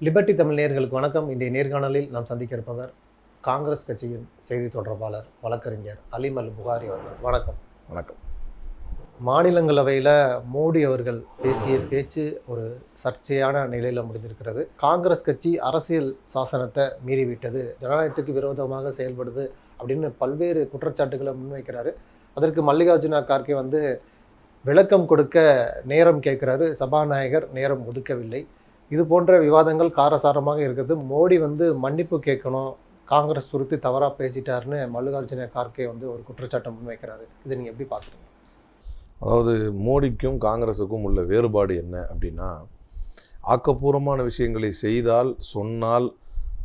Liberty Tamil நேயர்களுக்கு வணக்கம். இன்றைய நேர்காணலில் நாம் சந்திக்க இருப்பவர் காங்கிரஸ் கட்சியின் செய்தி தொடர்பாளர் வழக்கறிஞர் அலிம் அல் புகாரி அவர்கள். வணக்கம். வணக்கம். மாநிலங்களவையில் மோடி அவர்கள் பேசிய பேச்சு ஒரு சர்ச்சையான நிலையில் முடிந்திருக்கிறது. காங்கிரஸ் கட்சி அரசியல் சாசனத்தை மீறிவிட்டது. ஜனநாயகத்துக்கு விரோதமாக செயல்படுது அப்படின்னு பல்வேறு குற்றச்சாட்டுகளை முன்வைக்கிறாரு. அதற்கு மல்லிகார்ஜுன கார்கே வந்து விளக்கம் கொடுக்க நேரம் கேட்குறாரு. சபாநாயகர் நேரம் ஒதுக்கவில்லை. இது போன்ற விவாதங்கள் காரசாரமாக இருக்குது. மோடி வந்து மன்னிப்பு கேட்கணும். காங்கிரஸ் குறித்து தவறாக பேசிட்டாருன்னு மல்லிகார்ஜுன கார்கே வந்து ஒரு குற்றச்சாட்டம் முன்வைக்கிறாரு. இதை நீங்கள் எப்படி பார்க்குறீங்க? அதாவது மோடிக்கும் காங்கிரஸுக்கும் உள்ள வேறுபாடு என்ன அப்படின்னா ஆக்கப்பூர்வமான விஷயங்களை செய்தால் சொன்னால்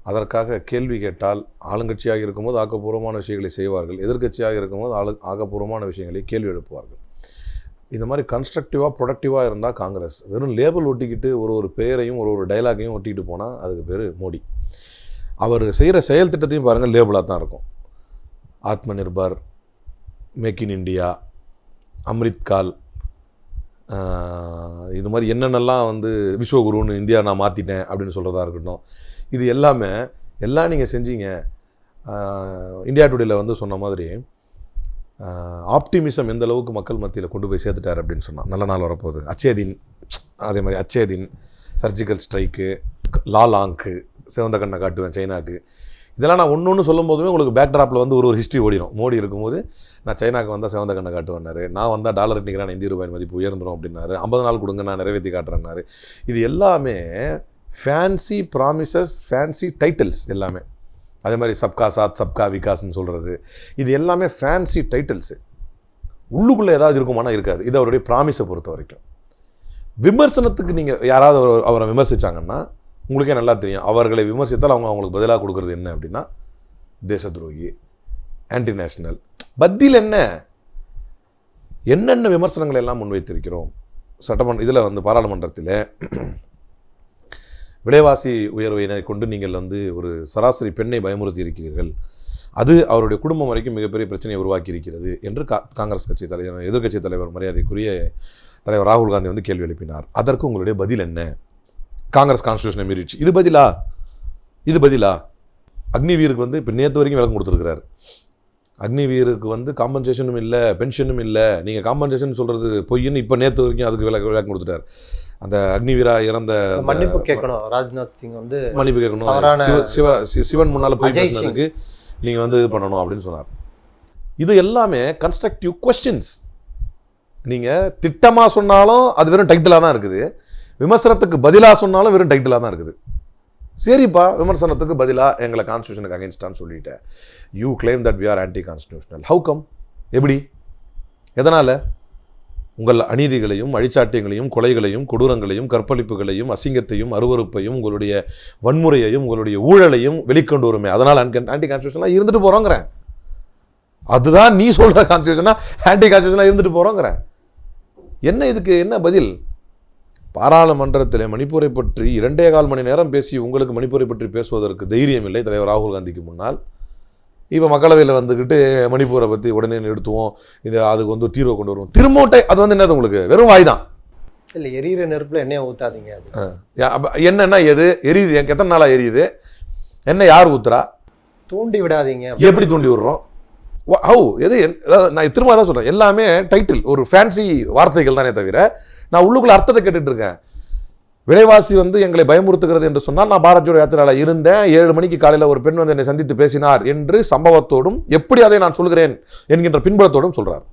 அதற்காக கேள்வி கேட்டால் ஆளுங்கட்சியாக இருக்கும்போது ஆக்கப்பூர்வமான விஷயங்களை செய்வார்கள். எதிர்க்கட்சியாக இருக்கும்போது ஆளு ஆக்கப்பூர்வமான விஷயங்களை கேள்வி எழுப்புவார்கள். இந்த மாதிரி கன்ஸ்ட்ரக்டிவாக ப்ரொடக்டிவாக இருந்தால் காங்கிரஸ். வெறும் லேபிள் ஒட்டிக்கிட்டு ஒரு ஒரு பெயரையும் ஒரு ஒரு டைலாகையும் ஒட்டிக்கிட்டு போனால் அதுக்கு பேர் மோடி. அவர் செய்கிற செயல் திட்டத்தையும் பாருங்கள் லேபிளாக தான் இருக்கும். Atma Nirbhar make in India Amritkaal இது மாதிரி என்னென்னலாம் வந்து விஸ்வகுருன்னு இந்தியா நான் மாற்றிட்டேன் அப்படின்னு சொல்கிறதா இருக்கட்டும். இது எல்லாமே எல்லாம் நீங்கள் செஞ்சீங்க. இந்தியா டுடேல வந்து சொன்ன மாதிரி ஆப்டிமிசம் எந்த அளவுக்கு மக்கள் மத்தியில் கொண்டு போய் சேர்த்துட்டார் அப்படின்னு சொன்னால் நல்ல நாள் வரப்போகுது. அச்சேதின் அதே மாதிரி அச்சேதின் சர்ஜிக்கல் ஸ்ட்ரைக்கு லாலாங்கு சிவந்த கண்ணை காட்டுவேன் சைனாக்கு. இதெல்லாம் நான் ஒன்று ஒன்று சொல்லும் போதுமே உங்களுக்கு பேக்ட்ராப்பில் வந்து ஒரு ஒரு ஹிஸ்ட்ரி ஓடிடும் மோடி இருக்கும்போது நான் சைனாக்கு வந்தால் சிவந்த கண்ணை காட்டுவேன்னாரு. நான் வந்தால் டாலர் நிற்கிறேன் இந்திய ரூபாய் மதிப்பு உயர்ந்துடும் அப்படின்னாரு. ஐம்பது நாள் கொடுங்க நான் நிறைவேற்றி காட்டுறேன்னாரு. இது எல்லாமே ஃபேன்சி ப்ராமிசஸ் ஃபேன்சி டைட்டில்ஸ் எல்லாமே. அதே மாதிரி சப்கா சாத் சப்கா விகாஸ்னு சொல்கிறது இது எல்லாமே ஃபேன்சி டைட்டில்ஸு உள்ளுக்குள்ளே ஏதாவது இருக்குமானா இருக்காது. இது அவருடைய ப்ராமிஸை பொறுத்த வரைக்கும். விமர்சனத்துக்கு நீங்கள் யாராவது அவர் அவரை விமர்சித்தாங்கன்னா உங்களுக்கே நல்லா தெரியும். அவர்களை விமர்சித்தால் அவங்க அவங்களுக்கு பதிலாக கொடுக்குறது என்ன அப்படின்னா தேச துரோகி ஆன்டி நேஷனல் பதில் என்ன? என்னென்ன விமர்சனங்களை எல்லாம் முன்வைத்திருக்கிறோம்? சட்டமன்ற இதில் வந்து பாராளுமன்றத்தில் விலைவாசி உயர்வையினை கொண்டு நீங்கள் வந்து ஒரு சராசரி பெண்ணை பயமுறுத்தி இருக்கிறீர்கள். அது அவருடைய குடும்பம் வரைக்கும் மிகப்பெரிய பிரச்சனையை உருவாக்கி இருக்கிறது என்று கா காங்கிரஸ் கட்சி தலைவர் எதிர்கட்சி தலைவர் மரியாதைக்குரிய தலைவர் ராகுல் காந்தி வந்து கேள்வி எழுப்பினார். அதற்கு உங்களுடைய பதில் என்ன? காங்கிரஸ் கான்ஸ்டியூஷனை மீறிச்சு இது பதிலா? இது பதிலா? அக்னிவீருக்கு வந்து இப்போ நேற்று வரைக்கும் விளக்கம் கொடுத்துருக்கிறார். அக்னிவீருக்கு வந்து காம்பன்சேஷனும் இல்லை பென்ஷனும் இல்லை. நீங்கள் காம்பன்சேஷன் சொல்கிறது பொய்ன்னு இப்போ நேற்று வரைக்கும் அதுக்கு விளக்க விளக்கம் கொடுத்துட்டார். அந்த அக்னிவீரா இறந்த மன்னிப்பு கேட்கணும். ராஜ்நாத் சிங் வந்து மன்னிப்பு கேட்கணும். சிவ சிவன் முன்னால் போய் பேசினதுக்கு நீங்கள் வந்து இது பண்ணணும் அப்படின்னு சொன்னார். இது எல்லாமே கன்ஸ்ட்ரக்டிவ் கொஸ்டின்ஸ் நீங்கள் திட்டமாக சொன்னாலும் அது வெறும் டைட்டிலாக தான் இருக்குது. விமர்சனத்துக்கு பதிலாக சொன்னாலும் வெறும் டைட்டிலாக தான் இருக்குது. சரிப்பா விமர்சனத்துக்கு பதிலாக எங்களை கான்ஸ்டியூஷனுக்கு அகேன்ஸ்டான்னு சொல்லிட்டேன். You claim that we are anti constitutional how come எப்படி? எதனால்? உங்கள் அநீதிகளையும் அழிச்சாட்டியங்களையும் கொலைகளையும் கொடூரங்களையும் கற்பழிப்புகளையும் அசிங்கத்தையும் அருவருப்பையும் உங்களுடைய வன்முறையையும் உங்களுடைய ஊழலையும் வெளிக்கொண்டு வருமே அதனால் ஆன்டி கான்ஸ்டியூஷனாக இருந்துட்டு போகிறோங்கிறேன் அதுதான் நீ சொல்கிற கான்ஸ்டியூஷனா ஆன்டி கான்ஸ்டியூஷனாக இருந்துட்டு போகிறோங்கிறேன் என்ன இதுக்கு என்ன பதில்? பாராளுமன்றத்தில் மணிப்பூரை பற்றி இரண்டே கால் மணி நேரம் பேசி உங்களுக்கு மணிப்பூரை பற்றி பேசுவதற்கு தைரியம் இல்லை தலைவர் ராகுல் காந்திக்கு முன்னால். இப்போ மக்களவையில் வந்துக்கிட்டு மணிப்பூரை பற்றி உடனே நிறுத்துவோம். இது அதுக்கு வந்து தீர்வை கொண்டு வருவோம். திரும்பவுட்டை அது வந்து என்னது உங்களுக்கு? வெறும் வாய் தான். இல்லை எரியிற நெருப்பில் எண்ணெயை ஊற்றாதீங்க என்னன்னா எது? எரியுது. எனக்கு எத்தனை நாளாக எரியுது? என்ன யார் ஊத்துறா? தூண்டி விடாதீங்க. எப்படி தூண்டி விடுறோம்? ஹவு எது நான் திரும்ப தான் சொல்கிறேன் எல்லாமே டைட்டில் ஒரு ஃபேன்சி வார்த்தைகள் தானே தவிர நான் உள்ளுக்குள்ள அர்த்தத்தை கேட்டுட்டு இருக்கேன். விலைவாசி வந்து எங்களை பயமுறுத்துகிறது என்று சொன்னால் நான் பாரத் ஜோடோ யாத்திராவில் இருந்தேன். ஏழு மணிக்கு காலையில் ஒரு பெண் வந்து என்னை சந்தித்து பேசினார் என்று சம்பவத்தோடும் எப்படி அதை நான் சொல்கிறேன் என்கின்ற பின்புலத்தோடும் சொல்கிறார்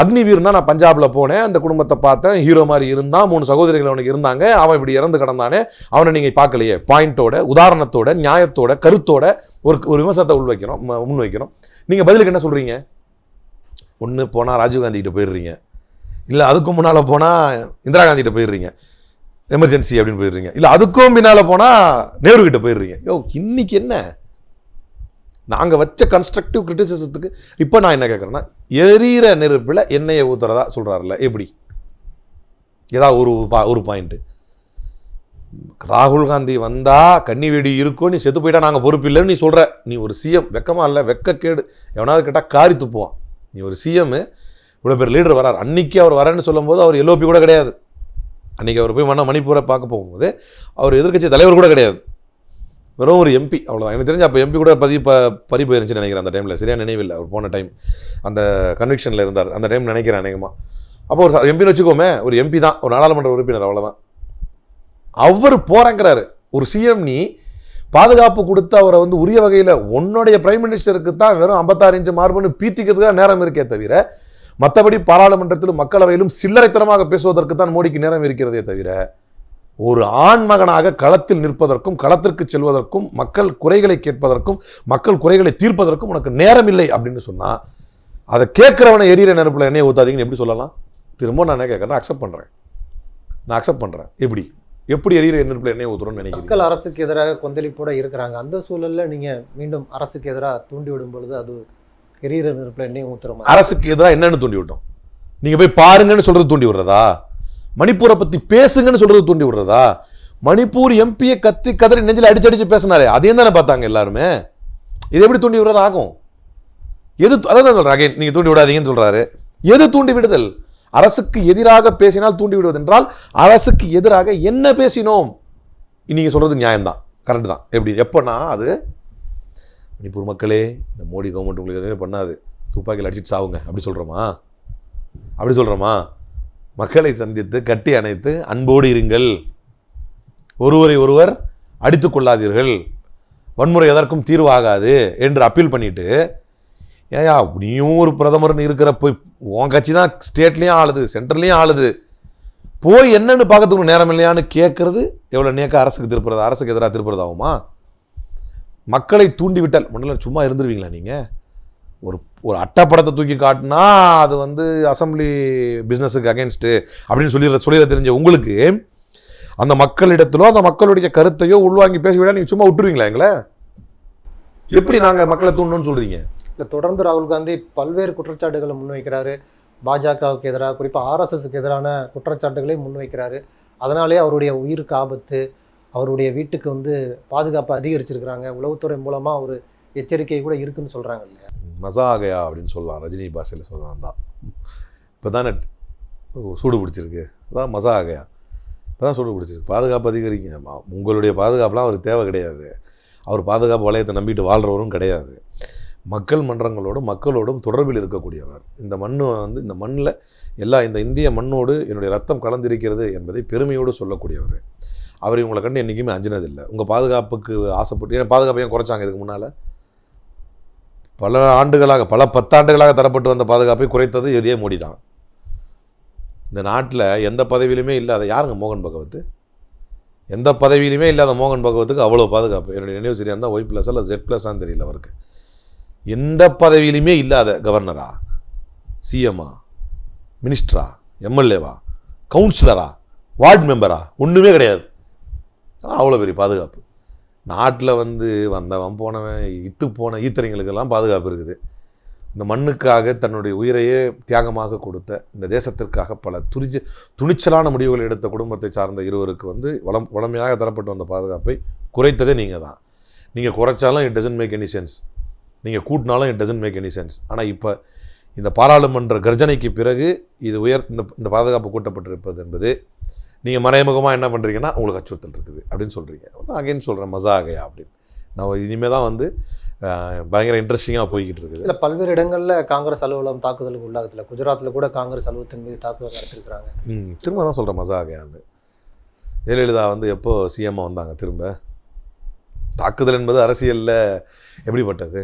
அக்னிவீர்னா நான் பஞ்சாபில் போனேன். அந்த குடும்பத்தை பார்த்தேன். ஹீரோ மாதிரி இருந்தான். மூணு சகோதரிகள் அவனுக்கு இருந்தாங்க. அவன் இப்படி இறந்து கிடந்தானே. அவனை நீங்கள் பார்க்கலையே. பாயிண்டோட உதாரணத்தோட நியாயத்தோட கருத்தோட ஒரு ஒரு விமர்சனத்தை உள்வைக்கிறோம் முன் வைக்கணும் நீங்கள் பதிலுக்கு என்ன சொல்கிறீங்க ஒன்று போனால் ராஜீவ்காந்தி கிட்ட போயிடுறீங்க. இல்லை அதுக்கும் முன்னால் போனால் இந்திரா காந்திகிட்ட போயிடுறீங்க. எமர்ஜென்சி அப்படின்னு போயிடுறீங்க. இல்லை அதுக்கும் பின்னால் போனால் நேரு கிட்ட போயிடுறீங்க. யோ இன்னைக்கு என்ன? நாங்கள் வச்ச கன்ஸ்ட்ரக்டிவ் கிரிட்டிசிசத்துக்கு இப்போ நான் என்ன கேட்குறேன்னா எரியிற நெருப்பில் எண்ணெயை ஊத்துறதா சொல்கிறாருல்ல எப்படி? ஏதாவது ஒரு பா ஒரு பாயிண்ட்டு ராகுல் காந்தி வந்தால் கன்னி வெடி இருக்கும் நீ செத்து போயிட்டா நாங்கள் பொறுப்பு இல்லைன்னு நீ சொல்கிற நீ ஒரு சிஎம் வெக்கமாக இல்லை வெக்கக்கேடு. எவனாவது கேட்டால் காரி துப்புவான். நீ ஒரு சிஎம்மு இவ்வளோ பேர் லீடர் வரார். அன்னைக்கு அவர் வரேன்னு சொல்லும்போது அவர் எல்ஓபி கூட கிடையாது. அன்றைக்கி அவர் போய் மன மணிப்பூரை பார்க்க போகும்போது அவர் எதிர்க்கட்சி தலைவர் கூட கிடையாது. வெறும் ஒரு எம்பி அவ்வளோதான் எனக்கு தெரிஞ்சு அப்போ எம்பி கூட பதிவு ப பறி போயிருந்துச்சுன்னு நினைக்கிறேன் அந்த டைமில் சரியாக நினைவில்லை அவர் போன டைம் அந்த கன்விக்ஷனில் இருந்தார். அந்த டைம் நினைக்கிறேன் அநேகமாக அப்போ ஒரு எம்பின்னு வச்சுக்கோமே ஒரு எம்பி தான். ஒரு நாடாளுமன்ற உறுப்பினர் அவ்வளோதான் அவர் போகிறேங்கிறாரு ஒரு சிஎம் நீ பாதுகாப்பு கொடுத்து அவரை வந்து உரிய வகையில் உன்னுடைய பிரைம் மினிஸ்டருக்கு தான் வெறும் ஐம்பத்தாறு இன்ச்சு மார்புன்னு பீத்திக்கிறதுக்காக நேரம் இருக்கே தவிர மற்றபடி பாராளுமன்றத்திலும் மக்களவையிலும் சில்லறைத்தனமாக பேசுவதற்கு தான் மோடிக்கு நேரம் இருக்கிறதே தவிர ஒரு ஆண்மகனாக களத்தில் நிற்பதற்கும் களத்திற்கு செல்வதற்கும் மக்கள் குறைகளை கேட்பதற்கும் மக்கள் குறைகளை தீர்ப்பதற்கும் உனக்கு நேரம் இல்லை அப்படின்னு சொன்னால் அதை கேட்குறவனை எரியிற நெருப்பில் எண்ணெய் ஊற்றாதீங்கன்னு எப்படி சொல்லலாம்? திரும்ப நான் என்ன கேட்குறேன் அக்செப்ட் பண்ணுறேன் நான் அக்செப்ட் பண்ணுறேன் எப்படி? எப்படி எரியிற நெருப்பில் எண்ணெய் ஊற்றுறோம்னு நினைக்கிறேன் மக்கள் அரசுக்கு எதிராக கொந்தளிப்போட இருக்கிறாங்க. அந்த சூழலில் நீங்கள் மீண்டும் அரசுக்கு எதிராக தூண்டி விடும் பொழுது அது எரியிற நெருப்பில் எண்ணெய் ஊற்றுற அரசுக்கு எதிராக என்னென்னு தூண்டி விட்டோம். நீங்கள் போய் பாருங்கன்னு சொல்கிறது தூண்டி விடுறதா? மணிப்பூரை பற்றி பேசுங்கன்னு சொல்கிறது தூண்டி விடுறதா? மணிப்பூர் எம்பியை கத்தி கதறி நெஞ்சில் அடிச்சு அடிச்சு பேசினாரே அதையும் தானே பார்த்தாங்க எல்லாருமே. இது எப்படி தூண்டி விடுறது ஆகும்? எது அதான் சொல்றேன் அகைன் தூண்டி விடாதீங்கன்னு சொல்கிறாரு எது தூண்டி விடுதல்? அரசுக்கு எதிராக பேசினால் தூண்டி விடுவது என்றால் அரசுக்கு எதிராக என்ன பேசினோம்? நீங்கள் சொல்கிறது நியாயம்தான் கரெக்டு தான் எப்படி? எப்போனா அது மணிப்பூர் மக்களே இந்த மோடி கவர்மெண்ட் உங்களுக்கு எதுவுமே பண்ணாது. துப்பாக்கியில் அடிச்சுட்டு சாவுங்க. அப்படி சொல்கிறோமா அப்படி சொல்கிறோமா மக்களை சந்தித்து கட்டி அணைத்து அன்போடு இருங்கள். ஒருவரை ஒருவர் அடித்து கொள்ளாதீர்கள். வன்முறை எதற்கும் தீர்வாகாது என்று அப்பீல் பண்ணிட்டு ஏயா நீயும் ஒரு பிரதமர்னு இருக்கிற போய் உன் கட்சி தான் ஸ்டேட்லேயும் ஆளுது சென்ட்ரல்லையும் ஆளுது. போய் என்னென்னு பார்க்கறதுக்கு நேரம் இல்லையான்னு கேட்குறது எவ்வளோ நேக்க அரசுக்கு திருப்புறது அரசுக்கு எதிராக திருப்புறது ஆகுமா மக்களை தூண்டிவிட்டால் முன்னாடி சும்மா இருந்துருவீங்களா நீங்கள் ஒரு ஒரு அட்டைப்படத்தை தூக்கி காட்டினா அது வந்து அசம்பிளி பிஸ்னஸுக்கு அகேன்ஸ்ட்டு அப்படின்னு சொல்லி சொல்லிட தெரிஞ்ச உங்களுக்கு அந்த மக்களிடத்திலோ அந்த மக்களுடைய கருத்தையோ உள்வாங்கி பேசிவிட நீங்கள் சும்மா விட்டுருவீங்களா எங்களை? எப்படி நாங்கள் மக்களை தூண்டணும்னு சொல்கிறீங்க இல்லை தொடர்ந்து ராகுல் காந்தி பல்வேறு குற்றச்சாட்டுகளை முன்வைக்கிறாரு. பாஜகவுக்கு எதிராக குறிப்பாக ஆர்எஸ்எஸ்க்கு எதிரான குற்றச்சாட்டுகளை முன்வைக்கிறாரு. அதனாலே அவருடைய உயிருக்கு ஆபத்து. அவருடைய வீட்டுக்கு வந்து பாதுகாப்பு அதிகரிச்சிருக்கிறாங்க. உளவுத்துறை மூலமாக ஒரு எச்சரிக்கை கூட இருக்குன்னு சொல்கிறாங்க இல்லையா? மசா ஆகையா அப்படின்னு சொல்லலாம். ரஜினி பாஷையில் சொல்லலாம் தான் இப்போ தானே சூடு பிடிச்சிருக்கு. அதான் மசா ஆகையா இப்போ தான் சூடு பிடிச்சிருக்கு. பாதுகாப்பு அதிகரிங்க. உங்களுடைய பாதுகாப்புலாம் அவருக்கு தேவை கிடையாது. அவர் பாதுகாப்பு வளையத்தை நம்பிட்டு வாழ்கிறவரும் கிடையாது. மக்கள் மன்றங்களோடும் மக்களோடும் தொடர்பில் இருக்கக்கூடியவர். இந்த மண் வந்து இந்த மண்ணில் எல்லா இந்த இந்திய மண்ணோடு என்னுடைய ரத்தம் கலந்திருக்கிறது என்பதை பெருமையோடு சொல்லக்கூடியவர். அவர் உங்களை கண்டு என்றைக்குமே அஞ்சினதில்லை. உங்கள் பாதுகாப்புக்கு ஆசைப்பட்டு ஏன் பாதுகாப்பு ஏன் குறைச்சாங்க இதுக்கு முன்னால்? பல ஆண்டுகளாக பல பத்தாண்டுகளாக தரப்பட்டு வந்த பாதுகாப்பை குறைத்தது இதே மோடி தான். இந்த நாட்டில் எந்த பதவியிலுமே இல்லாத யாருங்க மோகன் பகவத்? எந்த பதவியிலுமே இல்லாத மோகன் பகவத்துக்கு அவ்வளோ பாதுகாப்பு. என்னுடைய நினைவு சரியாக இருந்தால் ஒய் ப்ளஸ் அல்ல ஜெட் ப்ளஸ்ஸான்னு தெரியல அவருக்கு. எந்த பதவியிலுமே இல்லாத கவர்னரா சிஎம்மா மினிஸ்டரா எம்எல்ஏவா கவுன்சிலரா வார்டு மெம்பரா ஒன்றுமே கிடையாது. ஆனால் அவ்வளோ பெரிய பாதுகாப்பு. நாட்டில் வந்து வந்தவன் போனவன் இத்து போன ஈத்தரைங்களுக்கெல்லாம் பாதுகாப்பு இருக்குது. இந்த மண்ணுக்காக தன்னுடைய உயிரையே தியாகமாக கொடுத்த இந்த தேசத்திற்காக பல துரிஜ துணிச்சலான முடிவுகள் எடுத்த குடும்பத்தை சார்ந்த இருவருக்கு வந்து வளம் வளமையாக தரப்பட்டு வந்த பாதுகாப்பை குறைத்ததே நீங்கள் தான். நீங்கள் குறைச்சாலும் it doesn't make any sense நீங்கள் கூட்டினாலும் it doesn't make any sense ஆனால் இப்போ இந்த பாராளுமன்ற கர்ஜனைக்கு பிறகு இது உயர் இந்த இந்த பாதுகாப்பு கூட்டப்பட்டிருப்பது என்பது நீங்கள் மறைமுகமாக என்ன பண்ணுறீங்கன்னா உங்களுக்கு அச்சுறுத்தல் இருக்குது அப்படின்னு சொல்கிறீங்க அகைன் சொல்கிறேன் மசா ஆகையா அப்படின்னு. நான் இனிமேல் தான் வந்து பயங்கர இன்ட்ரெஸ்டிங்காக போய்கிட்டு இருக்குது. இல்ல பல்வேறு இடங்கள்ல காங்கிரஸ் அலுவலகம் தாக்குதலுக்கு உள்ளாகத்துல குஜராத்ல கூட காங்கிரஸ் அலுவலகத்தின் மீது தாக்குதல் நடத்திருக்கிறாங்க. ம் திரும்ப தான் சொல்கிறேன் மசா ஆகையான்னு ஜெயலலிதா வந்து எப்போ சிஎம்மாக வந்தாங்க திரும்ப? தாக்குதல் என்பது அரசியலில் எப்படிப்பட்டது?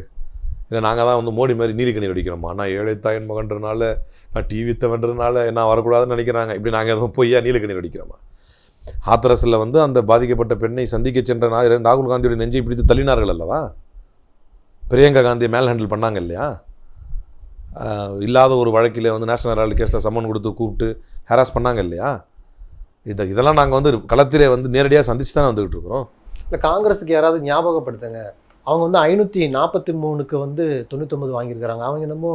இல்லை நாங்கள் தான் வந்து மோடி மாதிரி நீலிக்கணி வெடிக்கிறோமா நான் ஏழைத்தாயின் மகன்றனால நான் டிவி தவன்றதுனால நான் வரக்கூடாதுன்னு நினைக்கிறாங்க. இப்படி நாங்கள் எதுவும் பொய்யா நீலக்கணி வெடிக்கிறோமா ஹாத்ரஸில் வந்து அந்த பாதிக்கப்பட்ட பெண்ணை சந்திக்க சென்ற நா- ராகுல் காந்தியோட நெஞ்சை பிடித்து தள்ளினார்கள் அல்லவா? பிரியங்கா காந்தியை மேல் ஹேண்டில் பண்ணாங்க இல்லையா? இல்லாத ஒரு வழக்கில் வந்து நேஷனல் ஹெரால்டு கேஸில் சம்மன் கொடுத்து கூப்பிட்டு ஹராஸ் பண்ணாங்க இல்லையா? இதை இதெல்லாம் நாங்கள் வந்து களத்திலே வந்து நேரடியாக சந்திச்சு தானே வந்துக்கிட்டு இருக்கிறோம். இல்லை காங்கிரஸுக்கு யாராவது ஞாபகப்படுத்துங்க. அவங்க வந்து ஐநூற்றி நாற்பத்தி மூணுக்கு வந்து தொண்ணூத்தொம்பது வாங்கியிருக்கிறாங்க. அவங்க என்னமோ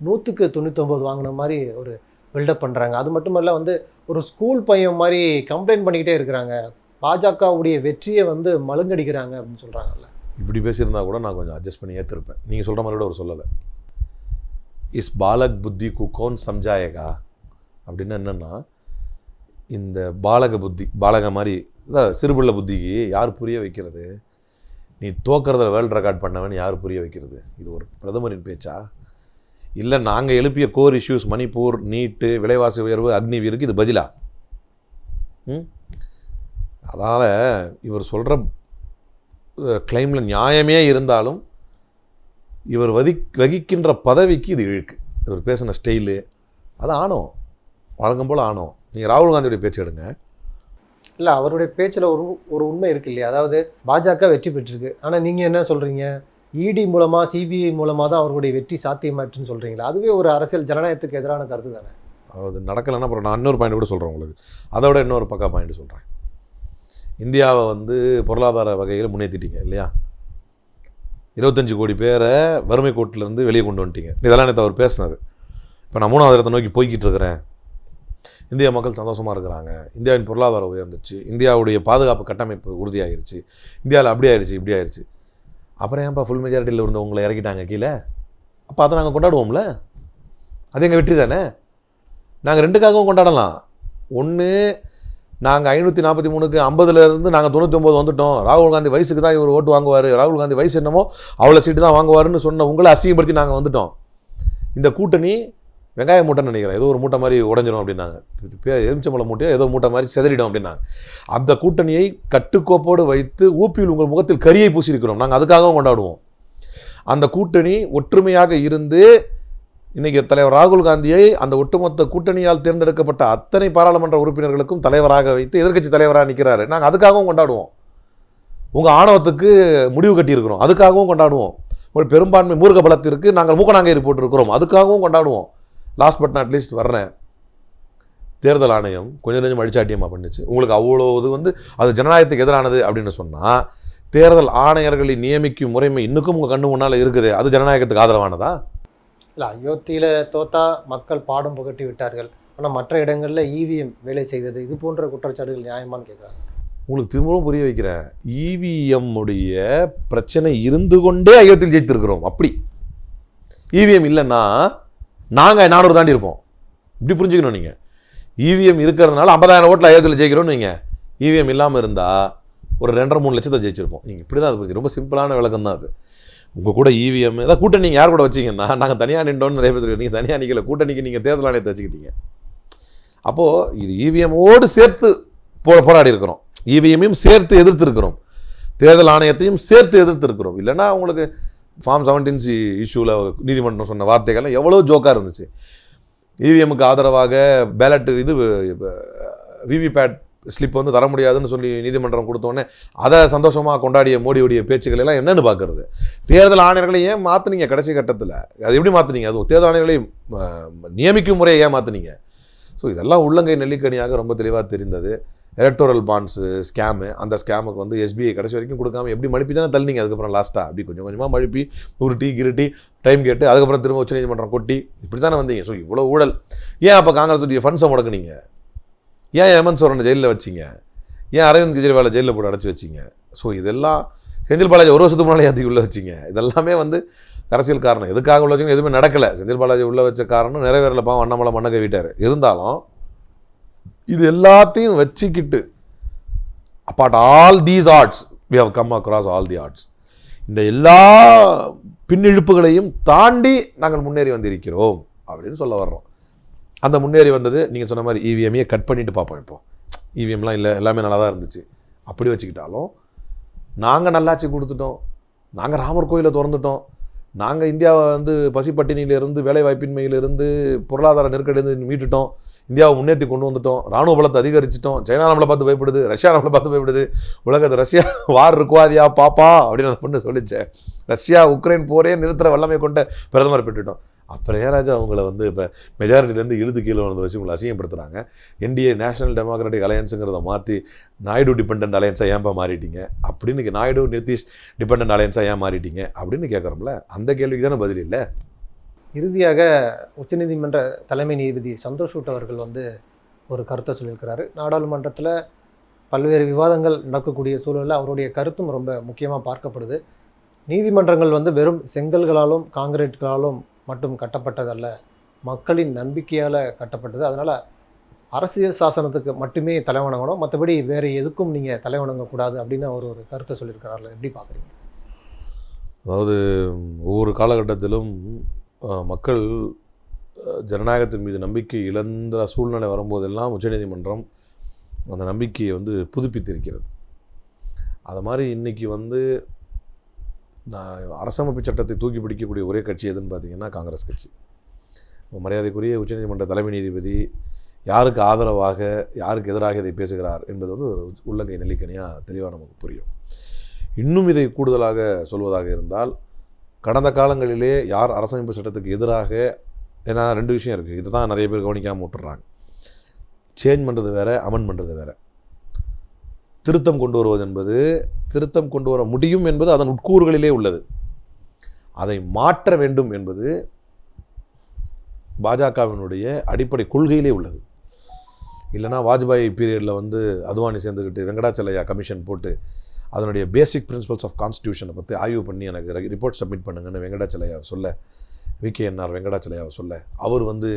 நூற்றுக்கு தொண்ணூத்தொம்பது வாங்கின மாதிரி ஒரு பில்டப் பண்ணுறாங்க அது மட்டுமல்ல வந்து ஒரு ஸ்கூல் பையன் மாதிரி கம்ப்ளைண்ட் பண்ணிக்கிட்டே இருக்கிறாங்க. பாஜகவுடைய வெற்றியை வந்து மழுங்கடிக்கிறாங்க அப்படின்னு சொல்கிறாங்கல்ல இப்படி பேசியிருந்தா கூட நான் கொஞ்சம் அட்ஜஸ்ட் பண்ணி ஏற்றிருப்பேன் நீங்கள் சொல்கிற மாதிரி கூட ஒரு சொல்லலை. இஸ் பாலக் புத்தி குக்கோன் சம்ஜாயகா அப்படின்னு என்னென்னா இந்த பாலக புத்தி பாலக மாதிரி இதான் சிறுபிள்ள புத்திக்கு யார் புரிய வைக்கிறது? நீ தோக்கிறத வேர்ல்டு ரெக்கார்ட் பண்ணவன் யார் புரிய வைக்கிறது? இது ஒரு பிரதமரின் பேச்சா? இல்லை நாங்கள் எழுப்பிய கோர் இஷ்யூஸ் மணிப்பூர் நீட்டு விலைவாசி உயர்வு அக்னிவீருக்கு இது பதிலா? ம்? அதனால் இவர் சொல்கிற கிளைமில் நியாயமே இருந்தாலும் இவர் வதி வகிக்கின்ற பதவிக்கு இது இழுக்கு. இவர் பேசின ஸ்டைலு அது ஆணவம் வழங்கும் போல் ஆணவம் நீங்கள் ராகுல் காந்தியுடைய பேச்சு எடுங்க. இல்லை அவருடைய பேச்சில் ஒரு ஒரு உண்மை இருக்கு இல்லையா? அதாவது பாஜக வெற்றி பெற்றிருக்கு. ஆனால் நீங்கள் என்ன சொல்கிறீங்க இடி மூலமாக சிபிஐ மூலமாக தான் அவர்களுடைய வெற்றி சாத்தியமாற்றுன்னு சொல்கிறீங்களா அதுவே ஒரு அரசியல் ஜனநாயகத்துக்கு எதிரான கருத்து தானே? அது நடக்கலைன்னா அப்புறம் நான் இன்னொரு பாயிண்ட் கூட சொல்கிறேன் உங்களுக்கு. அதை விட இன்னொரு பக்கா பாயிண்ட் சொல்கிறேன் இந்தியாவை வந்து பொருளாதார வகையில் முன்னேற்றிட்டீங்க இல்லையா? இருபத்தஞ்சி கோடி பேரை வறுமை கோட்டிலேருந்து வெளியே கொண்டு வந்துட்டீங்க. இதெல்லாம் நேற்று அவர் பேசினது இப்போ நான் மூணாவது இடத்தை நோக்கி போய்கிட்டு இருக்கிறேன். இந்திய மக்கள் சந்தோஷமாக இருக்கிறாங்க. இந்தியாவின் பொருளாதாரம் உயர்ந்துச்சு. இந்தியாவுடைய பாதுகாப்பு கட்டமைப்பு உறுதியாயிருச்சு. இந்தியாவில் அப்படி ஆயிடுச்சு இப்படி ஆயிடுச்சு அப்புறம் ஏன்ப்பா ஃபுல் மெஜாரிட்டியில் இருந்த உங்களை இறக்கிட்டாங்க கீழே? அப்போ அதை நாங்கள் கொண்டாடுவோம்ல? அது எங்கள் வெற்றி தானே? நாங்கள் ரெண்டுக்காகவும் கொண்டாடலாம். ஒன்று நாங்கள் ஐநூற்றி நாற்பத்தி மூணுக்கு ஐம்பதுலேருந்து நாங்கள் தொண்ணூற்றி ஒம்பது வந்துட்டோம். ராகுல் காந்தி வயசுக்கு தான் இவர் ஓட்டு வாங்குவார். ராகுல் காந்தி வயசு என்னமோ அவ்வளோ சீட்டு தான் வாங்குவாருன்னு சொன்ன உங்களை அசிங்கப்படுத்தி நாங்கள் வந்துட்டோம். இந்த கூட்டணி வெங்காய மூட்டைன்னு நினைக்கிறேன். ஏதோ ஒரு மூட்டை மாதிரி உடஞ்சிடும் அப்படின்னாங்க. இது எலுமிச்சம்பழம் மூட்டையோ ஏதோ மூட்டை மாதிரி செதறிடும் அப்படின்னாங்க. அந்த கூட்டணியை கட்டுக்கோப்போடு வைத்து ஊப்பியில் உங்கள் முகத்தில் கரியை பூசியிருக்கிறோம். நாங்கள் அதுக்காகவும் கொண்டாடுவோம். அந்த கூட்டணி ஒற்றுமையாக இருந்து இன்னைக்கு தலைவர் ராகுல் காந்தியை அந்த ஒட்டுமொத்த கூட்டணியால் தேர்ந்தெடுக்கப்பட்ட அத்தனை பாராளுமன்ற உறுப்பினர்களுக்கும் தலைவராக வைத்து எதிர்க்கட்சி தலைவராக நிற்கிறாரு நாங்கள் அதுக்காகவும் கொண்டாடுவோம். உங்கள் ஆணவத்துக்கு முடிவு கட்டியிருக்கிறோம். அதுக்காகவும் கொண்டாடுவோம். ஒரு பெரும்பான்மை மூர்க்க பலத்திற்கு நாங்கள் மூக்கநாங்கேரி போட்டிருக்கிறோம். அதுக்காகவும் கொண்டாடுவோம். லாஸ்ட் பட் நாட் லீஸ்ட் வர்றேன். தேர்தல் ஆணையம் கொஞ்சம் கொஞ்சம் அடிச்சாட்டியமாக பண்ணுச்சு. உங்களுக்கு அவ்வளோ இது வந்து அது ஜனநாயகத்துக்கு எதிரானது அப்படின்னு சொன்னால் தேர்தல் ஆணையர்களை நியமிக்கும் முறைமை இன்னுக்கும் உங்கள் கண்ணு முன்னால் இருக்குது. அது ஜனநாயகத்துக்கு ஆதரவானதா? இல்லை அயோத்தியில் தோத்தா மக்கள் பாடம் புகட்டி விட்டார்கள். ஆனால் மற்ற இடங்களில் இவிஎம் வேலை செய்தது. இது போன்ற குற்றச்சாட்டுகள் நியாயமான்னு கேட்குறாங்க உங்களுக்கு திரும்பவும் புரிய வைக்கிறேன். இவிஎம் உடைய பிரச்சனை இருந்து கொண்டே அயோத்தியில் ஜெயித்திருக்கிறோம். அப்படி. இவிஎம் இல்லைன்னா நாங்கள் நானூறு தாண்டி இருப்போம். இப்படி புரிஞ்சுக்கணும் நீங்கள் இவிஎம் இருக்கிறதுனால ஐம்பதாயிரம் ஓட்டில் அயோத்தியில் ஜெயிக்கிறோம்னு நீங்கள் இவிஎம் இல்லாமல் இருந்தால் ஒரு ரெண்டரை மூணு லட்சத்தை ஜெயிச்சிருப்போம். நீங்கள் இப்படி தான் அது புரிஞ்சு ரொம்ப சிம்பிளான விளக்கம் தான் அது. உங்கள் கூட இவிஎம் ஏதாவது கூட்டணி நீங்கள் யார் கூட வச்சீங்கன்னா நாங்கள் தனியாக நின்றோன்னு நிறைய பேர் நீங்கள் தனியாக நிற்கல கூட்டணிக்கு நீங்கள் தேர்தல் ஆணையத்தை வச்சுக்கிட்டீங்க. அப்போது இது இவிஎம்மோடு சேர்த்து போ போராடி இருக்கிறோம். இவிஎம்மையும் சேர்த்து எதிர்த்து இருக்கிறோம். தேர்தல் ஆணையத்தையும் சேர்த்து எதிர்த்து இருக்கிறோம். இல்லைன்னா உங்களுக்கு ஃபார்ம் செவன்டீன் சி இஷ்யூவில் நீதிமன்றம் சொன்ன வார்த்தைகள்லாம் எவ்வளோ ஜோக்காக இருந்துச்சு. இவிஎம்முக்கு ஆதரவாக பேலட் இது விவிபேட் ஸ்லிப் வந்து தர முடியாதுன்னு சொல்லி நீதிமன்றம் கொடுத்தோன்னே அதை சந்தோஷமாக கொண்டாடிய மோடியுடைய பேச்சுக்கள் எல்லாம் என்னென்னு பார்க்குறது. தேர்தல் ஆணையர்களை ஏன் மாற்றுனீங்க கடைசி கட்டத்தில்? அது எப்படி மாற்றுனீங்க அது தேர்தல் ஆணையர்களை நியமிக்கும் முறையை ஏன் மாற்றினீங்க ஸோ இதெல்லாம் உள்ளங்கை நெல்லிக்கனியாக ரொம்ப தெளிவாக தெரிந்தது. எலக்டோரல் பாண்ட்ஸு ஸ்கேமு அந்த ஸ்கேமுக்கு வந்து எஸ்பிஐ கடைசி வரைக்கும் கொடுக்காம எப்படி மழுப்பி தானே தள்ளிங்க அதுக்கப்புறம் லாஸ்ட்டாக அப்படி கொஞ்சம் கொஞ்சமாக மழுப்பி உருட்டி கிருட்டி டைம் கேட்டு அதுக்கப்புறம் திரும்ப உச்சநீதிமன்றம் கொட்டி இப்படி தானே வந்தீங்க. ஸோ இவ்வளோ ஊழல். ஏன் அப்போ காங்கிரஸ் ஃபண்ட்ஸை முடக்குனீங்க? ஏன் ஹேமந்த் சோரனை ஜெயிலில் வச்சீங்க? ஏன் அரவிந்த் கெஜ்ரிவாலை ஜெயிலில் போட்டு அடைச்சி வச்சீங்க? ஸோ இதெல்லாம் செந்தில் பாலாஜி ஒரு வருஷத்துக்கு முன்னாலே ஏற்றி உள்ளே வச்சிங்க. இதெல்லாமே வந்து அரசியல் காரணம். எதுக்காக உள்ள வச்சிங்க எதுவுமே நடக்கலை. செந்தில் பாலாஜி உள்ளே வச்ச காரணம் நிறைவேறல பாவம் அண்ணாமலை மண்ணை கவிட்டார். இருந்தாலும் இது எல்லாத்தையும் வச்சுக்கிட்டு about all these odds we have come across all the odds இந்த எல்லா பின்னிழுப்புகளையும் தாண்டி நாங்கள் முன்னேறி வந்திருக்கிறோம் அப்படின்னு சொல்ல வர்றோம். அந்த முன்னேறி வந்தது நீங்கள் சொன்ன மாதிரி இவிஎம்ஏ கட் பண்ணிட்டு பார்ப்போம் இப்போ. இவிஎம்லாம் இல்லை எல்லாமே நல்லா தான் இருந்துச்சு. அப்படி வச்சுக்கிட்டாலும் நாங்கள் நல்லாட்சி கொடுத்துட்டோம். நாங்கள் ராமர் கோயிலை திறந்துட்டோம். நாங்கள் இந்தியாவை வந்து பசிப்பட்டினியிலிருந்து வேலைவாய்ப்பின்மையிலிருந்து பொருளாதார நெருக்கடியிலிருந்து மீட்டுட்டோம். இந்தியாவை முன்னேற்றி கொண்டு வந்துட்டோம். ராணுவ பலத்தை அதிகரிச்சிட்டோம். சைனா நம்மளை பார்த்து பயப்படுது ரஷ்யா நம்மளை பார்த்து பயப்படுது. உலகத்தை ரஷ்யா வார் இருக்குவாதியா பாப்பா அப்படின்னு அந்த பொண்ணு சொல்லிச்சேன் ரஷ்யா உக்ரைன் போரே நிறுத்துற வல்லமை கொண்ட பிரதமர் பெற்றுட்டோம். அப்புறம் ஏராஜா அவங்கள வந்து இப்போ மெஜாரிட்டிலேருந்து இழுத்து கீழே வந்து வச்சு உங்களை அசிங்கப்படுத்துகிறாங்க என்டிஏ நேஷனல் டெமோக்ராட்டிக் அலையன்ஸுங்கிறத மாற்றி நாயுடு டிபெண்ட் அலையன்ஸாக ஏன்பா மாறிட்டீங்க? அப்படின்னு நாயுடு நிதிஷ் டிபெண்ட் அலையன்ஸாக ஏன் மாறிட்டீங்க? அப்படின்னு கேட்குறோம்ல அந்த கேள்விக்கு தானே பதில் இல்லை? இறுதியாக உச்சநீதிமன்ற தலைமை நீதிபதி சந்தோஷ் அவர்கள் வந்து ஒரு கருத்தை சொல்லியிருக்கிறாரு. நாடாளுமன்றத்தில் பல்வேறு விவாதங்கள் நடக்கக்கூடிய சூழலில் அவருடைய கருத்தும் ரொம்ப முக்கியமாக பார்க்கப்படுது. நீதிமன்றங்கள் வந்து வெறும் செங்கல்களாலும் காங்கிரீட்களாலும் மட்டும் கட்டப்பட்டதல்ல. மக்களின் நம்பிக்கையால் கட்டப்பட்டது. அதனால் அரசியல் சாசனத்துக்கு மட்டுமே தலைவணங்கணும் மற்றபடி வேறு எதுக்கும் நீங்கள் தலைவணங்கக்கூடாது அப்படின்னு அவர் ஒரு கருத்தை சொல்லியிருக்கிறார்ல. எப்படி பார்க்குறீங்க? அதாவது ஒவ்வொரு காலகட்டத்திலும் மக்கள் ஜனநாயகத்தின் மீது நம்பிக்கை இழந்த சூழ்நிலை வரும்போதெல்லாம் உச்சநீதிமன்றம் அந்த நம்பிக்கையை வந்து புதுப்பித்திருக்கிறது. அது மாதிரி இன்றைக்கி வந்து அரசமைப்பு சட்டத்தை தூக்கி பிடிக்கக்கூடிய ஒரே கட்சி எதுன்னு பார்த்தீங்கன்னா காங்கிரஸ் கட்சி. மரியாதைக்குரிய உச்சநீதிமன்ற தலைமை நீதிபதி யாருக்கு ஆதரவாக யாருக்கு எதிராக இதை பேசுகிறார் என்பது வந்து ஒரு உள்ளங்கை நெல்லிக்கனியாக தெளிவாக நமக்கு புரியும். இன்னும் இதை கூடுதலாக சொல்வதாக இருந்தால் கடந்த காலங்களிலே யார் அரசமைப்பு சட்டத்துக்கு எதிராக ஏன்னா ரெண்டு விஷயம் இருக்குது இதை தான் நிறைய பேர் கவனிக்காமல் விட்டுறாங்க. சேஞ்ச் பண்ணுறது வேற அமன் பண்ணுறது வேறு. திருத்தம் கொண்டு வருவது என்பது திருத்தம் கொண்டு வர முடியும் என்பது அதன் உட்கூறுகளிலே உள்ளது. அதை மாற்ற வேண்டும் என்பது பாஜகவினுடைய அடிப்படை கொள்கையிலே உள்ளது. இல்லைனா வாஜ்பாய் பீரியடில் வந்து அத்வானி சேர்ந்துக்கிட்டு வெங்கடாச்சலையா கமிஷன் போட்டு அதனுடைய பேசிக் பிரின்சிபல்ஸ் ஆஃப் கான்ஸ்டியூஷனை பற்றி ஆய்வு பண்ணி எனக்கு ரிப்போர்ட் சப்மிட் பண்ணுங்கன்னு வெங்கடாச்சலையா சொல்ல விகேஎன்ஆர் வெங்கடாச்சலையா சொல்ல அவர் வந்து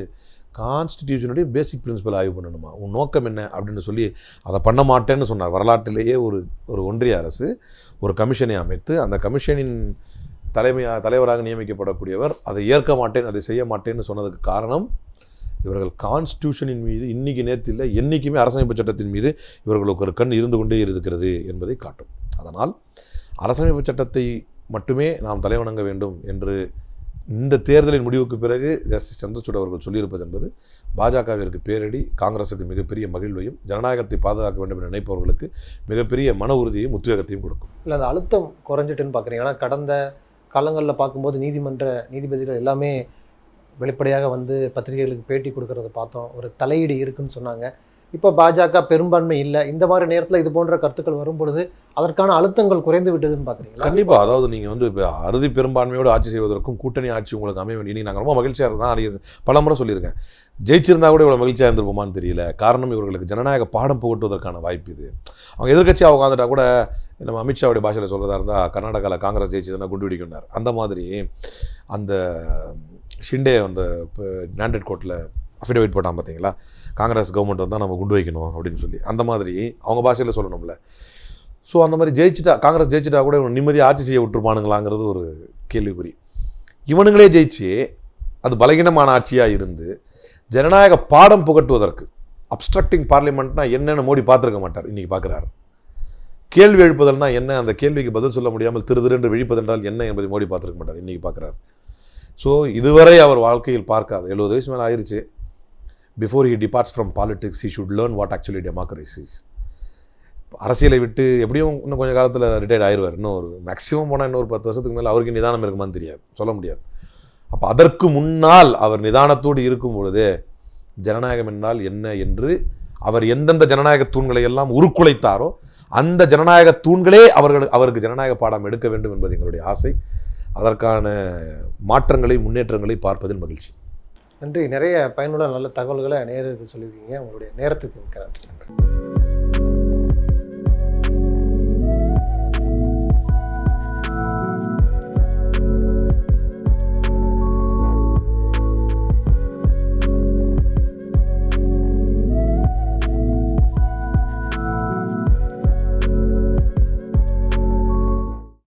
கான்ஸ்டிடியூஷனுடைய பேசிக் பிரின்சிபல் ஆய்வு பண்ணணுமா? உன் நோக்கம் என்ன? அப்படின்னு சொல்லி அதை பண்ண மாட்டேன்னு சொன்னார். வரலாற்றிலேயே ஒரு ஒரு ஒன்றிய அரசு ஒரு கமிஷனை அமைத்து அந்த கமிஷனின் தலைமையாக தலைவராக நியமிக்கப்படக்கூடியவர் அதை ஏற்க மாட்டேன் அதை செய்ய மாட்டேன்னு சொன்னதுக்கு காரணம் இவர்கள் கான்ஸ்டியூஷனின் மீது இன்னைக்கு நேற்று இல்லை என்றைக்குமே அரசமைப்பு சட்டத்தின் மீது இவர்களுக்கு ஒரு கண் இருந்து கொண்டே இருக்கிறது என்பதை காட்டும். அதனால் அரசமைப்பு சட்டத்தை மட்டுமே நாம் தலைவணங்க வேண்டும் என்று இந்த தேர்தலின் முடிவுக்கு பிறகு ஜஸ்டிஸ் சந்திரசூட் அவர்கள் சொல்லியிருப்பது என்பது பாஜகவிற்கு பேரடி காங்கிரஸுக்கு மிகப்பெரிய மகிழ்வையும் ஜனநாயகத்தை பாதுகாக்க வேண்டும் என நினைப்பவர்களுக்கு மிகப்பெரிய மன உறுதியையும் உத்வேகத்தையும் கொடுக்கும். இல்லை அந்த அழுத்தம் குறைஞ்சிட்டுன்னு பார்க்குறீங்க. ஏன்னா கடந்த காலங்களில் பார்க்கும்போது நீதிமன்ற நீதிபதிகள் எல்லாமே வெளிப்படையாக வந்து பத்திரிகைகளுக்கு பேட்டி கொடுக்கறத பார்த்தோம். ஒரு தலையீடு இருக்குன்னு சொன்னாங்க. இப்போ பாஜக பெரும்பான்மை இல்லை. இந்த மாதிரி நேரத்தில் இது போன்ற கருத்துக்கள் வரும் பொழுது அதற்கான அழுத்தங்கள் குறைந்து விட்டதுன்னு பார்க்குறீங்களா கண்டிப்பாக அதாவது நீங்கள் வந்து இப்போ அறுதி பெரும்பான்மையோடு ஆட்சி செய்வதற்கும் கூட்டணி ஆட்சி உங்களுக்கு அமைய வேண்டிய நாங்கள் ரொம்ப மகிழ்ச்சியாக இருந்தால் அடி பல முறை சொல்லியிருக்கேன். ஜெயிச்சிருந்தா கூட இவ்வளோ மகிழ்ச்சியாக இருந்திருப்போமான்னு தெரியல. காரணம் இவர்களுக்கு ஜனநாயக பாடம் புகட்டுவதற்கான வாய்ப்பு இது. அவங்க எதிர்க்கட்சியாக உட்காந்துட்டா கூட நம்ம அமித்ஷாவுடைய பாஷையில் சொல்கிறதா இருந்தால் கர்நாடகாவில் காங்கிரஸ் ஜெயிச்சதுன்னா குண்டு வெடிக்குன்னார் அந்த மாதிரி அந்த ஷிண்டே அந்த நாண்டட் கோர்ட்டில் அஃபிடவிட் போட்டான் பார்த்தீங்களா காங்கிரஸ் கவர்மெண்ட் வந்தால் நம்ம குண்டு வைக்கணும் அப்படின்னு சொல்லி. அந்த மாதிரி அவங்க பாஷையில் சொல்லணும்ல. ஸோ அந்த மாதிரி ஜெயிச்சிட்டா காங்கிரஸ் ஜெயிச்சிட்டா கூட இவன் நிம்மதியாக ஆட்சி செய்ய விட்டுருப்பானுங்களாங்கிறது ஒரு கேள்விக்குறி. இவனுங்களே ஜெயிச்சு அது பலகீனமான ஆட்சியாக இருந்து ஜனநாயக பாடம் புகட்டுவதற்கு அப்ஸ்ட்ரக்டிங் பார்லிமெண்ட்னா என்னென்னு மோடி பார்த்துருக்க மாட்டார் இன்றைக்கி பார்க்குறாரு. கேள்வி எழுப்புதல்னா என்ன அந்த கேள்விக்கு பதில் சொல்ல முடியாமல் திரு திருன்று விழிப்பதென்றால் என்ன என்பதை மோடி பார்த்துருக்க மாட்டார் இன்றைக்கி பார்க்குறாரு. ஸோ இதுவரை அவர் வாழ்க்கையில் பார்க்காத. எழுபது வயசு மேலே ஆயிடுச்சு before he departs from politics he should learn what actually democracy is அரசியலை விட்டு எப்படியும் இன்னும் கொஞ்சம் காலத்தில் ரிட்டையர்ட் ஆயிடுவார் இன்னும் ஒரு மேக்ஸிமம் போனால் இன்னொரு பத்து வருஷத்துக்கு மேலே அவருக்கு நிதானம் இருக்குமான்னு தெரியாது. சொல்ல முடியாது. அப்போ அதற்கு முன்னால் அவர் நிதானத்தோடு இருக்கும் பொழுது ஜனநாயகம் என்றால் என்ன என்று அவர் எந்தெந்த ஜனநாயக தூண்களை எல்லாம் உருக்குலைத்தாரோ அந்த ஜனநாயக தூண்களே அவர்கள் அவருக்கு ஜனநாயக பாடம் எடுக்க வேண்டும் என்பது எங்களுடைய ஆசை. அதற்கான மாற்றங்களை முன்னேற்றங்களை பார்ப்பதில் மகிழ்ச்சி. நன்றி. நிறைய பயனுள்ள நல்ல தகவல்களை நேருக்கு சொல்லியிருக்கீங்க. உங்களுடைய நேரத்துக்கு மிக்க நன்றி.